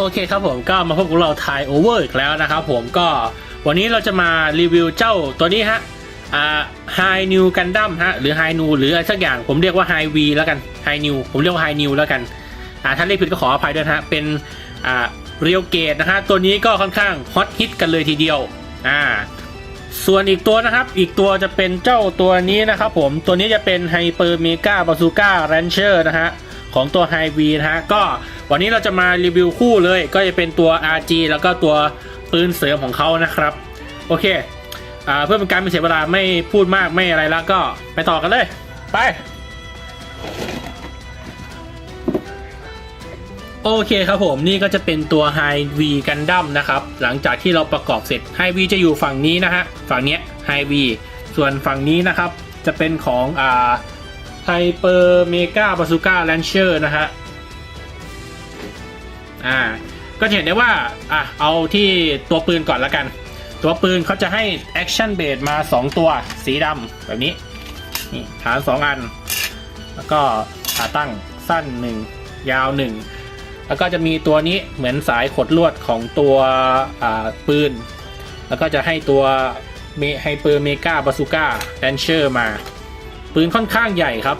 โอเคครับผมก็มาพบกับเราไทยโอเวอร์อีกแล้วนะครับผมก็วันนี้เราจะมารีวิวเจ้าตัวนี้ฮะอ่า High New Gundam ฮะหรือ High New หรืออะไรสักอย่างผมเรียกว่า High V แล้วกัน High New ผมเรียกว่า High New แล้วกันอ่าถ้าเรียกผิดก็ขออภัยด้วยฮะเป็นอ่าเรียวเกตนะฮะตัวนี้ก็ค่อนข้างฮอตฮิตกันเลยทีเดียวอ่าส่วนอีกตัวนะครับ อีกตัวจะเป็นเจ้าตัวนี้นะครับผมตัวนี้จะเป็นไฮเปอร์เมกาบาซูก้าแรนเชอร์นะฮะของตัว h i v นะฮะก็ วันนี้เราจะมารีวิวคู่เลย ก็จะเป็นตัว RG แล้วก็ตัวปืนเสริมของเขานะครับ โอเคอเพื่อเป็นการไม่เสียเวลาไม่พูดมากไม่อะไรแล้วก็ไปต่อกันเลย ไปโอเคครับผมนี่ก็จะเป็นตัว High V Gundam นะครับ หลังจากที่เราประกอบเสร็จ High V จะอยู่ฝั่งนี้นะฮะฝั่งเนี้ย High V ส่วนฝั่งนี้นะครับ จะเป็นของอ่าไฮเปอร์เมกาบาซูก้าแลนเชอร์นะฮะ อ่าก็จะเห็นได้ว่าอะเอาที่ตัวปืนก่อนละกัน ตัวปืนเขาจะให้แอคชั่นเบสมา 2 ตัวสีดำแบบนี้นี่ฐาน 2 อัน แล้วก็ขาตั้งสั้น 1 ยาว 1 แล้วก็จะมีตัวนี้เหมือนสายขดลวดของตัวอ่าปืน แล้วก็จะให้ตัวไฮเปอร์เมกาบาซูก้าแลนเชอร์มา ปืนค่อนข้างใหญ่ครับ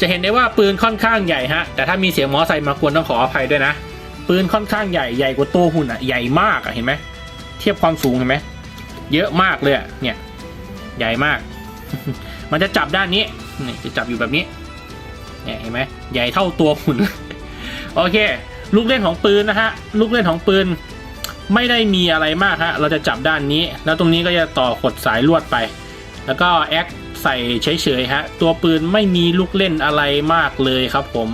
จะเห็นได้ว่าปืนค่อนข้างใหญ่ฮะ แต่ถ้ามีเสียงมอไซค์มากวนต้องขออภัยด้วยนะ ปืนค่อนข้างใหญ่ใหญ่กว่าตัวหุ่นอะใหญ่มากอะเห็นไหมเทียบความสูงเห็นไหมเยอะมากเลยอะเนี่ย ใหญ่มาก มันจะจับด้านนี้นี่จะจับอยู่แบบนี้เนี่ยเห็นไหมใหญ่เท่าตัวหุ่นโอเค ลูกเล่นของปืนนะฮะลูกเล่นของปืนไม่ได้มีอะไรมากฮะเราจะจับด้านนี้ แล้วตรงนี้ก็จะต่อขดสายลวดไป แล้วก็แอคใส่เฉยๆฮะตัวปืนไม่มีลูกเล่นอะไรมากเลยครับผม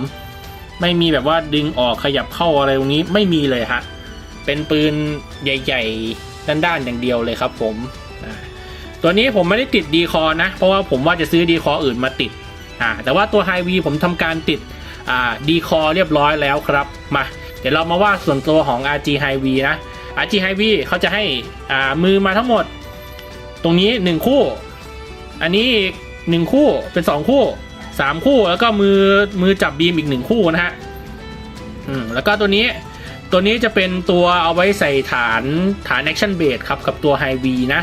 ไม่มีแบบว่าดึงออกขยับเข้าอะไรตรงนี้ไม่มีเลยฮะ เป็นปืนใหญ่ๆ ด้านๆอย่างเดียวเลยครับผมตัวนี้ผมไม่ได้ติดดีคอนะ เพราะว่าผมว่าจะซื้อดีคออื่นมาติดอ่าแต่ว่าตัวไฮวีผมทำการติดอ่าดีคอเรียบร้อยแล้วครับมาเดี๋ยวเรามาว่าส่วนตัวของ RG High V นะ RG High V เขาจะให้อ่ามือมาทั้งหมด ตรงนี้ 1 คู่ อันนี้อีกหนึ่งคู่เป็นสองคู่ สามคู่แล้วก็มือมือจับบีมอีกหนึ่งคู่นะฮะอืมแล้วก็ตัวนี้ตัวนี้จะเป็นตัวเอาไว้ใส่ฐานฐานแอคชั่นเบสครับกับตัวไฮวีนะ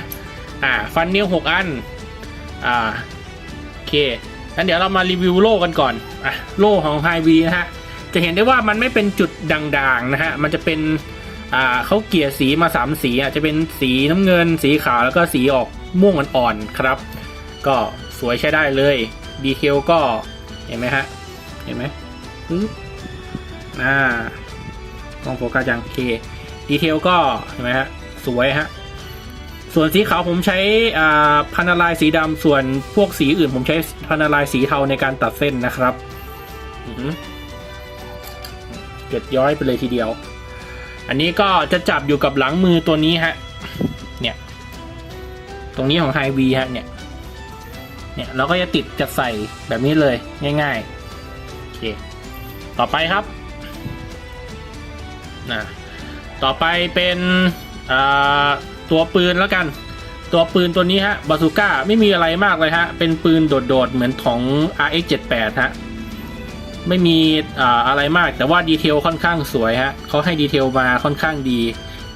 อ่า ฟันเนิ้วหกอัน อ่า โอเคงั้นเดี๋ยวเรามารีวิวโล่กันก่อน อะ โล่ของไฮวีนะฮะ จะเห็นได้ว่ามันไม่เป็นจุดด่างๆนะฮะ มันจะเป็น อ่าเขาเกลี่ยสีมาสามสีอะ จะเป็นสีน้ำเงิน สีขาว แล้วก็สีออกม่วงอ่อนๆครับ ก็สวยใช้ได้เลย ดีเทลก็เห็นไหมฮะ เห็นไหมปึ๊บอ่ากล้องโฟกัสยังเคดีเทลก็เห็นไหมฮะ สวยฮะ ส่วนสีขาวผมใช้อ่าพันาลายสีดำส่วนพวกสีอื่นผมใช้พันาลายสีเทาในการตัดเส้นนะครับอือหือเก็ดย้อยไปเลยทีเดียว อันนี้ก็จะจับอยู่กับหลังมือตัวนี้ฮะ เนี่ย ตรงนี้ของไฮวีฮะเนี่ย เนี่ยเราก็จะติดจะใส่แบบนี้เลยง่ายๆโอเคต่อไปครับนะต่อไปเป็นตัวปืนแล้วกัน ตัวปืนตัวนี้ฮะบาซูก้าไม่มีอะไรมากเลยฮะ เป็นปืนโดดๆ เหมือนของ RX78 ฮะ ไม่มีอ่าอะไรมากแต่ว่าดีเทลค่อนข้างสวยฮะเขาให้ดีเทลมาค่อนข้างดี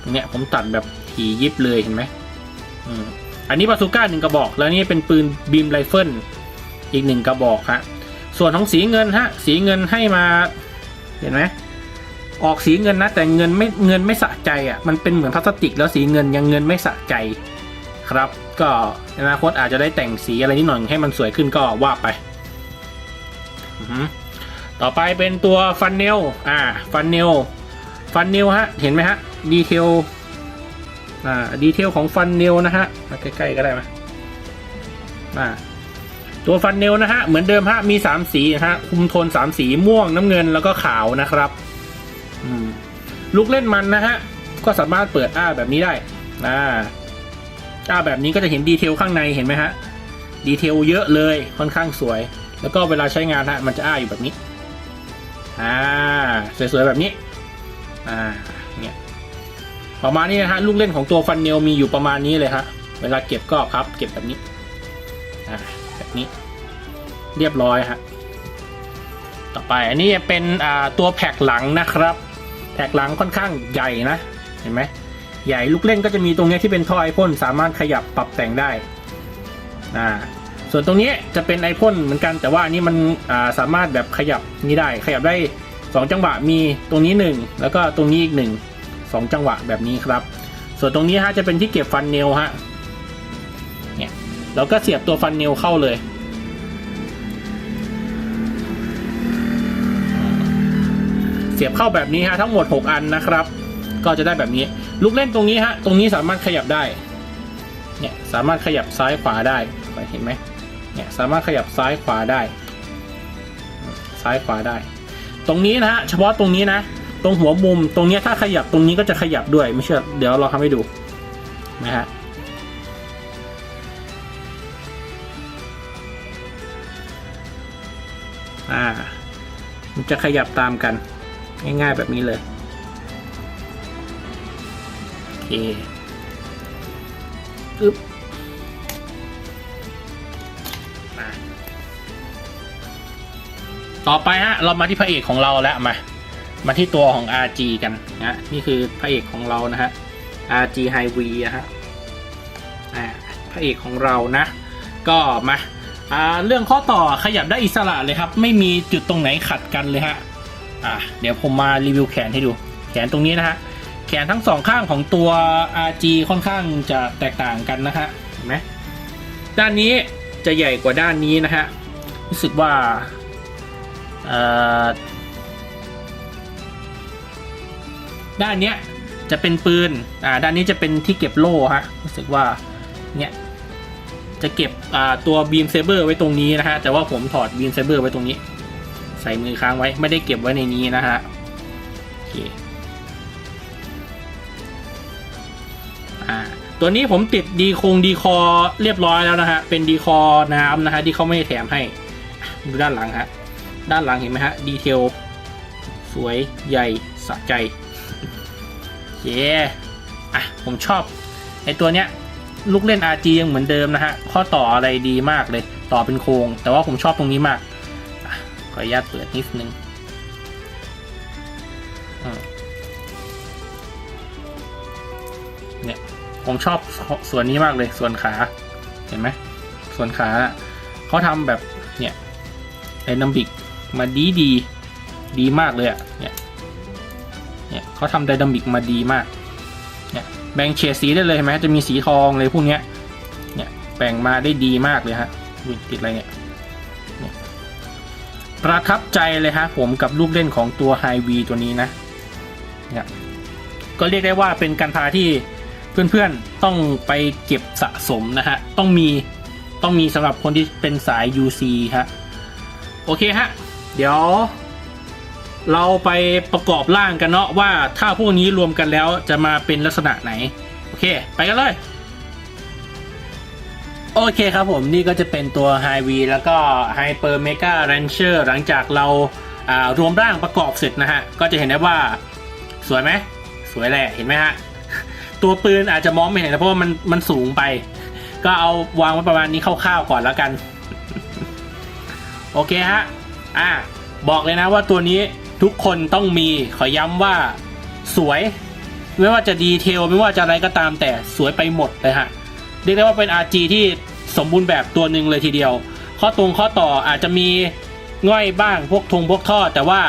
ตรงเนี้ยผมตัดแบบถี่ยิบเลยเห็นไหมอืม อันนี้บาซูก้าหนึ่งกระบอก แล้วนี่เป็นปืนบีมไรเฟิลอีกหนึ่งกระบอกฮะส่วนของสีเงินฮะสีเงินให้มาเห็นไหมออกสีเงินนะ แต่เงินไม่เงินไม่สะใจอะมันเป็นเหมือนพลาสติก แล้วสีเงินยังเงินไม่สะใจครับ ก็อนาคตอาจจะได้แต่งสีอะไรนิดหน่อยให้มันสวยขึ้นก็ว่าไปต่อไปเป็นตัวฟันเนลอ่าฟันเนลฟันเนลฮะเห็นไหมฮะดีเทล อ่าดีเทลของฟันเนลนะฮะมาใกล้ๆก็ได้มาอ่าตัวฟันเนลนะฮะเหมือนเดิมฮะมีสามสีนะฮะคุมโทนสามสีม่วงน้ำเงินแล้วก็ขาวนะครับอืมลูกเล่นมันนะฮะก็สามารถเปิดอ้าแบบนี้ได้อ่าอ้าแบบนี้ก็จะเห็นดีเทลข้างในเห็นไหมฮะดีเทลเยอะเลยค่อนข้างสวย แล้วก็เวลาใช้งานฮะมันจะอ้าอยู่แบบนี้อ่าสวยๆแบบนี้อ่าเนี่ย ประมาณนี้นะฮะลูกเล่นของตัวฟันเนลมีอยู่ประมาณนี้เลยฮะเวลาเก็บก็พับเก็บแบบนี้อ่าแบบนี้ เรียบร้อยฮะต่อไปอันนี้จะเป็นอ่าตัวแพ็กหลังนะครับแท็กหลังค่อนข้างใหญ่นะเห็นไหมใหญ่ลูกเล่นก็จะมีตรงนี้ที่เป็นท่อไอพ่นสามารถขยับปรับแต่งได้อ่าส่วนตรงนี้จะเป็นไอพ่นเหมือนกันแต่ว่าอันนี้มันอ่าสามารถแบบขยับนี่ได้ ขยับได้สองจังหวะมีตรงนี้หนึ่งแล้วก็ตรงนี้อีกห นึ่งสองจังหวะแบบนี้ครับ ส่วนตรงนี้ฮะจะเป็นที่เก็บฟันเนลฮะเนี่ยเราก็เสียบตัวฟันเนลเข้าเลย เสียบเข้าแบบนี้ฮะทั้งหมด 6 อันนะครับ ก็จะได้แบบนี้ ลูกเล่นตรงนี้ฮะตรงนี้สามารถขยับได้เนี่ยสามารถขยับซ้ายขวาได้เห็นไหมเนี่ยสามารถขยับซ้ายขวาได้ ซ้ายขวาได้ ตรงนี้นะฮะเฉพาะตรงนี้นะ ตรงหัวมุมตรงนี้ถ้าขยับตรงนี้ก็จะขยับด้วยไม่เชื่อเดี๋ยวเราทำให้ดูนะฮะอ่ามันจะขยับตามกัน ง่ายๆแบบนี้เลยโอเคอึ๊บต่อไปฮะ เรามาที่พระเอกของเราแล้วมา มาที่ตัวของ RG กันนะนี่คือพระเอกของเรานะฮะ RG High V นะฮะอ่าพระเอกของเรานะ ก็มาอ่าเรื่องข้อต่อขยับได้อิสระเลยครับ ไม่มีจุดตรงไหนขัดกันเลยฮะอะเดี๋ยวผมมารีวิวแขนให้ดู แขนตรงนี้นะฮะแขนทั้งสองข้างของตัว RG ค่อนข้างจะแตกต่างกันนะฮะเห็นไหมด้านนี้จะใหญ่กว่าด้านนี้นะฮะรู้สึกว่า ด้านเนี้ยจะเป็นปืน อ่า ด้านนี้จะเป็นที่เก็บโล่ฮะ รู้สึกว่า เนี่ย จะเก็บ อ่า ตัวบีมเซเบอร์ไว้ตรงนี้นะฮะ แต่ว่าผมถอดบีมเซเบอร์ไว้ตรงนี้ ใส่มือค้างไว้ ไม่ได้เก็บไว้ในนี้นะฮะ โอเค อ่า ตัวนี้ผมติดดีคงดีคอเรียบร้อยแล้วนะฮะ เป็นดีคอน้ำนะฮะ ที่เขาไม่แถมให้ ดูด้านหลังฮะ ด้านหลังเห็นไหมฮะ ดีเทล สวย ใหญ่ สะใจ เย้อะผมชอบไอตัวเนี้ยลูกเล่น RG ยังเหมือนเดิมนะฮะ ข้อต่ออะไรดีมากเลย ต่อเป็นโครง แต่ว่าผมชอบตรงนี้มากขออนุญาตเปิดนิดนึงเนี่ย ผมชอบส่วนนี้มากเลย ส่วนขา เห็นไหม ส่วนขาเขาทำแบบ เนี่ยไดนามิกมาดีดี ดีมากเลยอะ่ะ เนี่ย เนี่ยเขาทำไดนามิกมาดีมาก เนี่ยแบ่งเฉดสีได้เลยเห็นไหมจะมีสีทองเลยพวกเนี้ย เนี่ยแบ่งมาได้ดีมากเลยฮะติดอะไรเนี่ยประทับใจเลยฮะผมกับลูกเล่นของตัว High V ตัวนี้นะเนี่ยก็เรียกได้ว่าเป็นการพาที่เพื่อนๆต้องไปเก็บสะสมนะฮะ ต้องมีต้องมีสำหรับคนที่เป็นสาย UC ฮะ โอเคฮะ เดี๋ยว เราไปประกอบร่างกันเนาะว่าถ้าพวกนี้รวมกันแล้วจะมาเป็นลักษณะไหน โอเค ไปกันเลย โอเคครับผมนี่ก็จะเป็นตัว High V แล้วก็ Hyper Mega Rancher หลังจากเราอ่ารวมร่างประกอบเสร็จนะฮะ ก็จะเห็นได้ว่าสวยไหม สวยแหละเห็นไหมฮะ ตัวปืนอาจจะมองไม่เห็นนะเพราะว่ามันมันสูงไป ก็เอาวางไว้ประมาณนี้คร่าวๆก่อนแล้วกัน โอเคฮะ อะบอกเลยนะว่าตัวนี้ ทุกคนต้องมีขอย้ำว่าสวย ไม่ว่าจะดีเทลไม่ว่าจะอะไรก็ตามแต่สวยไปหมดเลยฮะเรียกได้ว่าเป็น RG ที่สมบูรณ์แบบตัวหนึ่งเลยทีเดียว ข้อตรงข้อต่ออาจจะมีง่อยบ้างพวกทงพวกท่อ แต่ว่า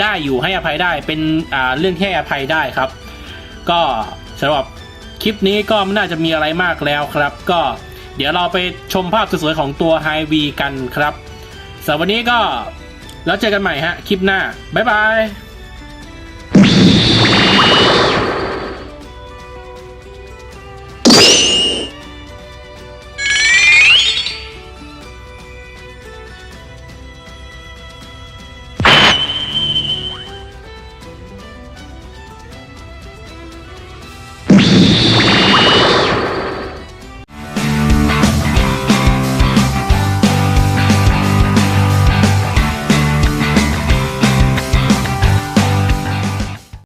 ได้อยู่ให้อภัยได้เป็นอ่าเรื่องที่ให้อภัยได้ครับ ก็สำหรับคลิปนี้ก็ไม่น่าจะมีอะไรมากแล้วครับ ก็เดี๋ยวเราไปชมภาพสวยๆของตัว High V กันครับสำหรับวันนี้ก็ แล้วเจอกันใหม่ฮะคลิปหน้า บ๊ายบาย